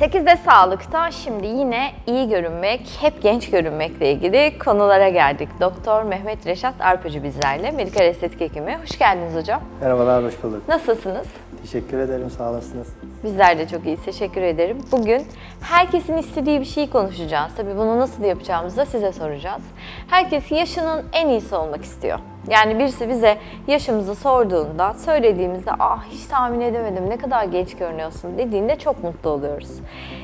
8'de sağlıkta şimdi yine iyi görünmek, hep genç görünmekle ilgili konulara geldik. Doktor Mehmet Reşat Arpacı bizlerle, medikal estetik hekimi. Hoş geldiniz hocam. Merhabalar, hoş bulduk. Nasılsınız? Teşekkür ederim, sağ olasınız. Bizler de çok iyi, teşekkür ederim. Bugün herkesin istediği bir şeyi konuşacağız. Tabii bunu nasıl yapacağımızı da size soracağız. Herkes yaşının en iyisi olmak istiyor. Yani birisi bize yaşımızı sorduğunda, söylediğimizde ah hiç tahmin edemedim ne kadar genç görünüyorsun dediğinde çok mutlu oluyoruz.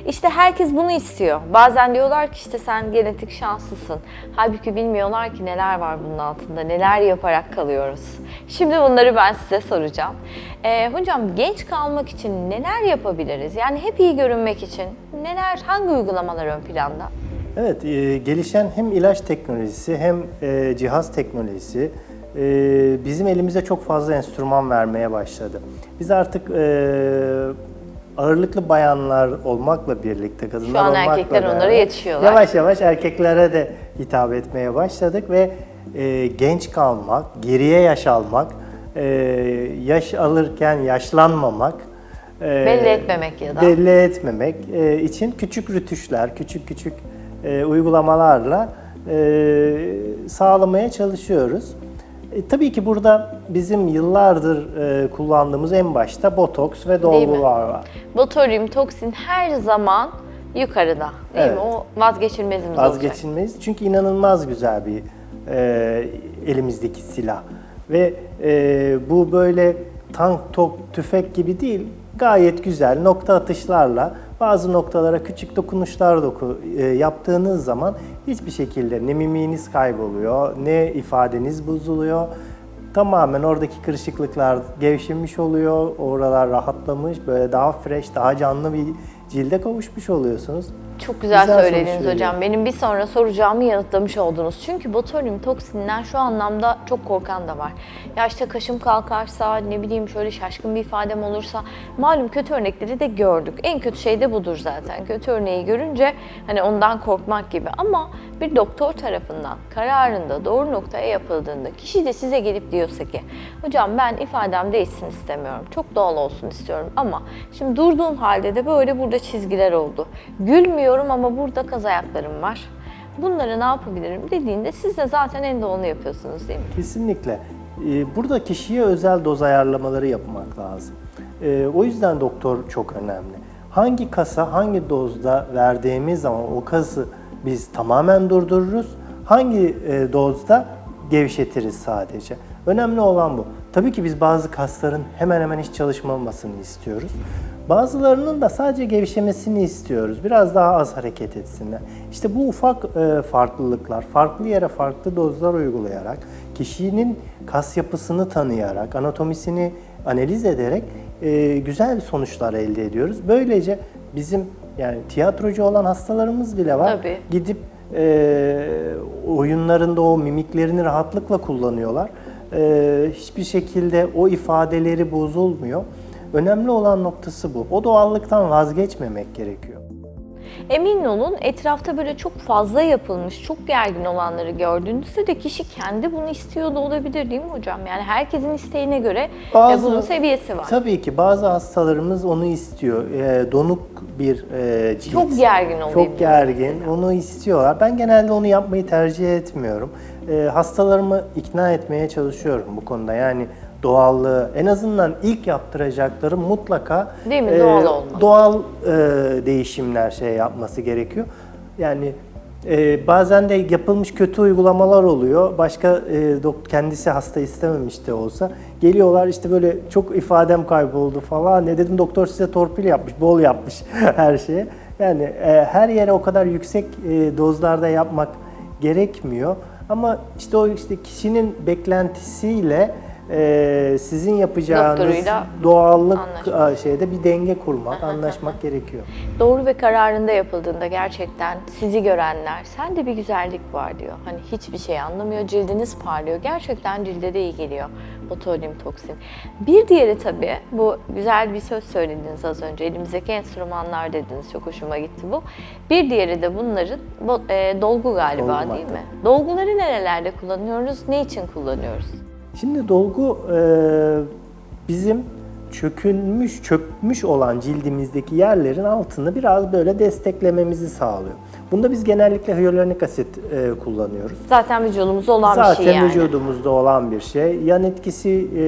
İşte herkes bunu istiyor. Bazen diyorlar ki işte sen genetik şanslısın. Halbuki bilmiyorlar ki neler var bunun altında, neler yaparak kalıyoruz. Şimdi bunları ben size soracağım. Ee, hocam genç kalmak için neler yapabiliriz? Yani hep iyi görünmek için neler, hangi uygulamalar ön planda? Evet, e, gelişen hem ilaç teknolojisi hem e, cihaz teknolojisi bizim elimize çok fazla enstrüman vermeye başladı. Biz artık e, ağırlıklı bayanlar olmakla birlikte, kadınlar Şu an olmakla erkekler onlara yetişiyorlar. Yavaş yavaş erkeklere de hitap etmeye başladık ve e, genç kalmak, geriye yaş almak, e, yaş alırken yaşlanmamak, e, Belli etmemek ya da. belli etmemek e, için küçük rütüşler, küçük küçük e, uygulamalarla e, sağlamaya çalışıyoruz. E, tabii ki burada bizim yıllardır e, kullandığımız en başta botoks ve mi? dolgular var. Botulyum, toksin her zaman yukarıda değil mi? Evet. O vazgeçilmezimiz olacak. Vazgeçilmeyiz çünkü inanılmaz güzel bir e, elimizdeki silah ve e, bu böyle tank, top, tüfek gibi değil gayet güzel nokta atışlarla bazı noktalara küçük dokunuşlar doku, e, yaptığınız zaman hiçbir şekilde ne mimiğiniz kayboluyor ne ifadeniz bozuluyor. Tamamen oradaki kırışıklıklar gevşemiş oluyor, oralar rahatlamış, böyle daha fresh, daha canlı bir cilde kavuşmuş oluyorsunuz. Çok güzel, Güzel söylediniz hocam. Benim bir sonra soracağımı yanıtlamış oldunuz. Çünkü botulyum toksinden şu anlamda çok korkan da var. Ya işte kaşım kalkarsa, ne bileyim şöyle şaşkın bir ifadem olursa, malum kötü örnekleri de gördük. En kötü şey de budur zaten. Kötü örneği görünce hani ondan korkmak gibi. Ama bir doktor tarafından kararında doğru noktaya yapıldığında kişi de size gelip diyorsa ki hocam ben ifadem değişsin istemiyorum. Çok doğal olsun istiyorum ama şimdi durduğum halde de böyle burada çizgiler oldu. Gülmüyorum ama burada kaz ayaklarım var. Bunları ne yapabilirim dediğinde siz de zaten en doğalını yapıyorsunuz değil mi? Kesinlikle. Ee, Burada kişiye özel doz ayarlamaları yapmak lazım. Ee, O yüzden doktor çok önemli. Hangi kasa hangi dozda verdiğimiz zaman o kası biz tamamen durdururuz. Hangi e, dozda gevşetiriz sadece. Önemli olan bu. Tabii ki biz bazı kasların hemen hemen hiç çalışmamasını istiyoruz. Bazılarının da sadece gevşemesini istiyoruz. Biraz daha az hareket etsinler. İşte bu ufak e, farklılıklar, farklı yere farklı dozlar uygulayarak, kişinin kas yapısını tanıyarak, anatomisini analiz ederek e, güzel sonuçlar elde ediyoruz. Böylece bizim yani tiyatrocu olan hastalarımız bile var. Tabii. Gidip e, oyunlarında o mimiklerini rahatlıkla kullanıyorlar. E, hiçbir şekilde o ifadeleri bozulmuyor. Önemli olan noktası bu. O doğallıktan vazgeçmemek gerekiyor. Emin olun etrafta böyle çok fazla yapılmış, çok gergin olanları gördüğünüzde de kişi kendi bunu istiyor da olabilir değil mi hocam? Yani herkesin isteğine göre e, bunun seviyesi var. Tabii ki bazı hastalarımız onu istiyor. E, donuk bir e, cilt. Çok gergin oluyor Çok gergin. Onu istiyorlar. Ben genelde onu yapmayı tercih etmiyorum. E, hastalarımı ikna etmeye çalışıyorum bu konuda. Yani doğallığı en azından ilk yaptıracakları mutlaka Değil mi? Doğal olmalı. doğal e, değişimler şey yapması gerekiyor. Yani e, bazen de yapılmış kötü uygulamalar oluyor. Başka e, dok- kendisi hasta istememiş de olsa geliyorlar işte böyle çok ifadem kayboldu falan. Ne dedim doktor size torpil yapmış, bol yapmış her şeye. Yani e, her yere o kadar yüksek e, dozlarda yapmak gerekmiyor. Ama işte o işte kişinin beklentisiyle e, sizin yapacağınız Doktoruyla doğallık anlaşmak. şeyde bir denge kurmak, anlaşmak gerekiyor. Doğru ve kararında yapıldığında gerçekten sizi görenler, sende bir güzellik var diyor. Hani hiçbir şey anlamıyor, cildiniz parlıyor. Gerçekten cilde de iyi geliyor botulyum toksin. Bir diğeri tabii, bu güzel bir söz söylediniz az önce. Elimizdeki enstrümanlar dediniz, çok hoşuma gitti bu. Bir diğeri de bunların bo- e, dolgu galiba Dolgu değil madde. mi? Dolguları nerelerde kullanıyoruz, ne için kullanıyoruz? Şimdi dolgu e, bizim çökülmüş, çökmüş olan cildimizdeki yerlerin altını biraz böyle desteklememizi sağlıyor. Bunda biz genellikle hyaluronik asit e, kullanıyoruz. Zaten vücudumuzda olan Zaten bir şey yani. vücudumuzda olan bir şey. Yan etkisi e,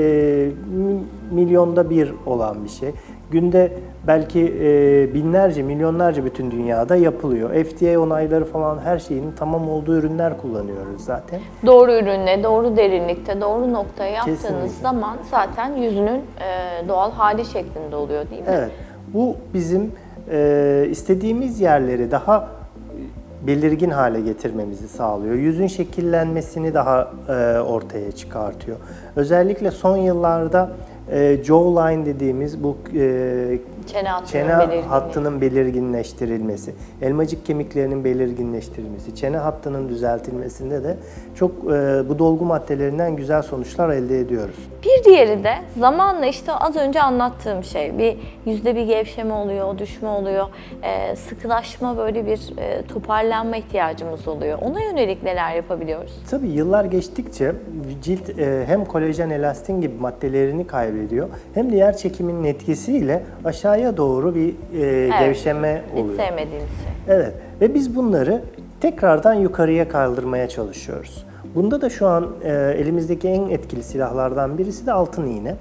mi- milyonda bir olan bir şey. Günde belki e, binlerce, milyonlarca bütün dünyada yapılıyor. FDA onayları falan her şeyin tamam olduğu ürünler kullanıyoruz zaten. Doğru ürünle, doğru derinlikte, doğru noktaya yaptığınız Kesinlikle. zaman zaten yüzünün e, doğal hali şeklinde oluyor değil mi? Evet. Bu bizim e, istediğimiz yerleri daha belirgin hale getirmemizi sağlıyor. Yüzün şekillenmesini daha e, ortaya çıkartıyor. Özellikle son yıllarda e, jawline dediğimiz bu e, Çene hattının çene belirginliği. hattının belirginleştirilmesi, elmacık kemiklerinin belirginleştirilmesi, çene hattının düzeltilmesinde de çok e, bu dolgu maddelerinden güzel sonuçlar elde ediyoruz. Bir diğeri de zamanla işte az önce anlattığım şey. Bir yüzde bir gevşeme oluyor, düşme oluyor. e, sıkılaşma böyle bir e, toparlanma ihtiyacımız oluyor. Ona yönelik neler yapabiliyoruz? Tabii yıllar geçtikçe cilt e, hem kolajen, elastin gibi maddelerini kaybediyor hem de yer çekiminin etkisiyle aşağıya doğru bir e, gevşeme Hiç oluyor. sevmediğimiz şey. Evet ve biz bunları tekrardan yukarıya kaldırmaya çalışıyoruz. Bunda da şu an e, elimizdeki en etkili silahlardan birisi de altın iğne.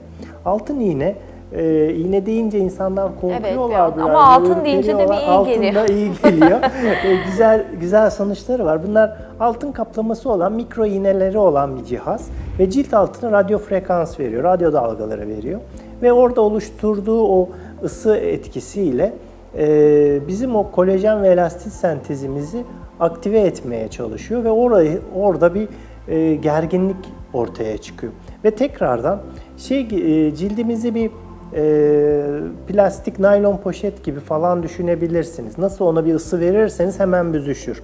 Altın iğne e, iğne deyince insanlar korkuyorlar Evet, biraz. ama altın deyince de bir iyi altın geliyor. da iyi geliyor. E, güzel güzel sonuçları var. Bunlar altın kaplaması olan mikro iğneleri olan bir cihaz ve cilt altına radyo frekans veriyor, radyo dalgaları veriyor ve orada oluşturduğu o ısı etkisiyle e, bizim o kolajen ve elastin sentezimizi aktive etmeye çalışıyor ve orayı orada bir e, gerginlik ortaya çıkıyor. Ve tekrardan şey e, cildimizi bir e, plastik naylon poşet gibi falan düşünebilirsiniz. Nasıl ona bir ısı verirseniz hemen büzüşür.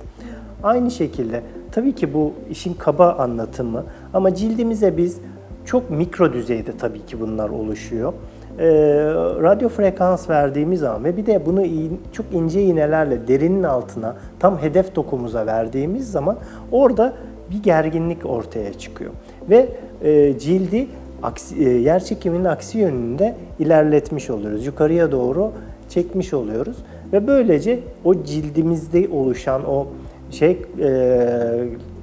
Aynı şekilde tabii ki bu işin kaba anlatımı ama cildimize biz çok mikro düzeyde tabii ki bunlar oluşuyor. Ee, radyo frekans verdiğimiz zaman ve bir de bunu iğ- çok ince iğnelerle derinin altına tam hedef dokumuza verdiğimiz zaman orada bir gerginlik ortaya çıkıyor. Ve e, cildi aksi, e, yer çekiminin aksi yönünde ilerletmiş oluyoruz. Yukarıya doğru çekmiş oluyoruz. Ve böylece o cildimizde oluşan o şey e,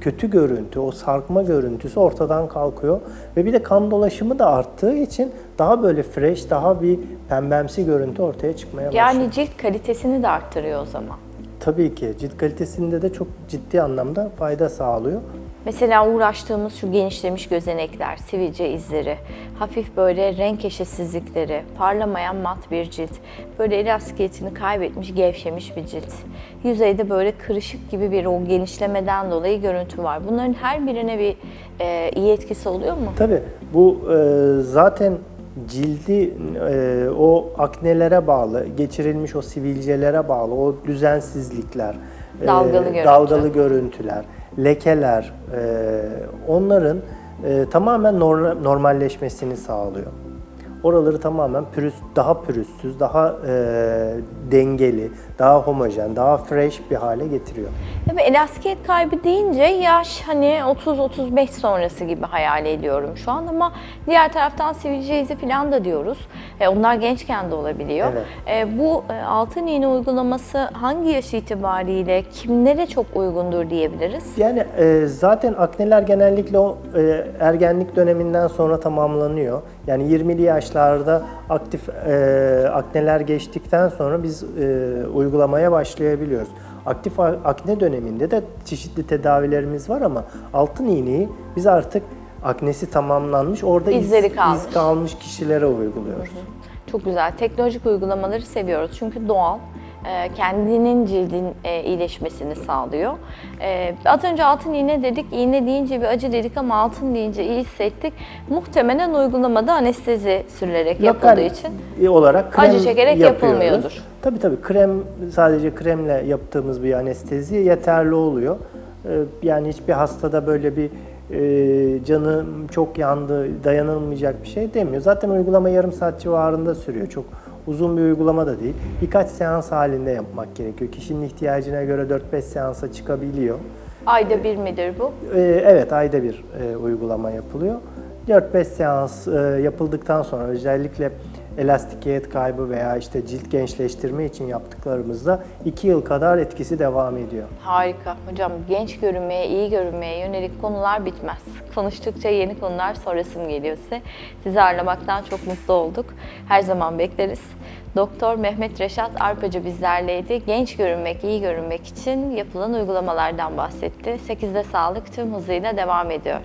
kötü görüntü, o sarkma görüntüsü ortadan kalkıyor ve bir de kan dolaşımı da arttığı için daha böyle fresh, daha bir pembemsi görüntü ortaya çıkmaya başlıyor. Yani cilt kalitesini de arttırıyor o zaman. Tabii ki cilt kalitesinde de çok ciddi anlamda fayda sağlıyor. Mesela uğraştığımız şu genişlemiş gözenekler, sivilce izleri, hafif böyle renk eşitsizlikleri, parlamayan mat bir cilt, böyle elastikiyetini kaybetmiş, gevşemiş bir cilt. Yüzeyde böyle kırışık gibi bir o genişlemeden dolayı görüntü var. Bunların her birine bir e, iyi etkisi oluyor mu? Tabii bu e, zaten cildi e, o aknelere bağlı, geçirilmiş o sivilcelere bağlı, o düzensizlikler, e, Dalgalı görüntü. dalgalı görüntüler, lekeler, e, onların e, tamamen nor- normalleşmesini sağlıyor. Oraları tamamen pürüz, daha pürüzsüz, daha e, dengeli, daha homojen, daha fresh bir hale getiriyor. Tabii elastikiyet kaybı deyince yaş hani 30-35 sonrası gibi hayal ediyorum şu an ama diğer taraftan sivilce izi falan da diyoruz. E, onlar gençken de olabiliyor. Evet. E, bu e, altın iğne uygulaması hangi yaş itibariyle kimlere çok uygundur diyebiliriz? Yani e, zaten akneler genellikle o e, ergenlik döneminden sonra tamamlanıyor. Yani 20'li yaşlarda aktif e, akneler geçtikten sonra biz e, uygulamaya başlayabiliyoruz. Aktif akne döneminde de çeşitli tedavilerimiz var ama altın iğneyi biz artık aknesi tamamlanmış, orada iz- İzleri kalmış. iz kalmış kişilere uyguluyoruz. Çok güzel. Teknolojik uygulamaları seviyoruz çünkü doğal. E, Kendinin cildin e, iyileşmesini sağlıyor. E, Az önce altın iğne dedik, iğne deyince bir acı dedik ama altın deyince iyi hissettik. Muhtemelen uygulamada anestezi sürülerek yapıldığı Lokal için olarak krem Acı çekerek yapıyoruz. yapılmıyordur. Tabii tabii krem sadece kremle yaptığımız bir anestezi yeterli oluyor. Yani hiçbir hastada böyle bir e, canı çok yandı, dayanılmayacak bir şey demiyor. Zaten uygulama yarım saat civarında sürüyor. Çok uzun bir uygulama da değil. Birkaç seans halinde yapmak gerekiyor. Kişinin ihtiyacına göre 4-5 seansa çıkabiliyor. ayda bir midir bu? Ee, Evet, ayda bir e, uygulama yapılıyor. 4-5 seans e, yapıldıktan sonra özellikle elastikiyet kaybı veya işte cilt gençleştirme için yaptıklarımızda 2 yıl kadar etkisi devam ediyor. Harika. Hocam genç görünmeye, iyi görünmeye yönelik konular bitmez. Konuştukça yeni konular sorasım geliyor size. Sizi ağırlamaktan çok mutlu olduk. Her zaman bekleriz. Doktor Mehmet Reşat Arpacı bizlerleydi. Genç görünmek, iyi görünmek için yapılan uygulamalardan bahsetti. 8'de sağlık tüm hızıyla devam ediyor.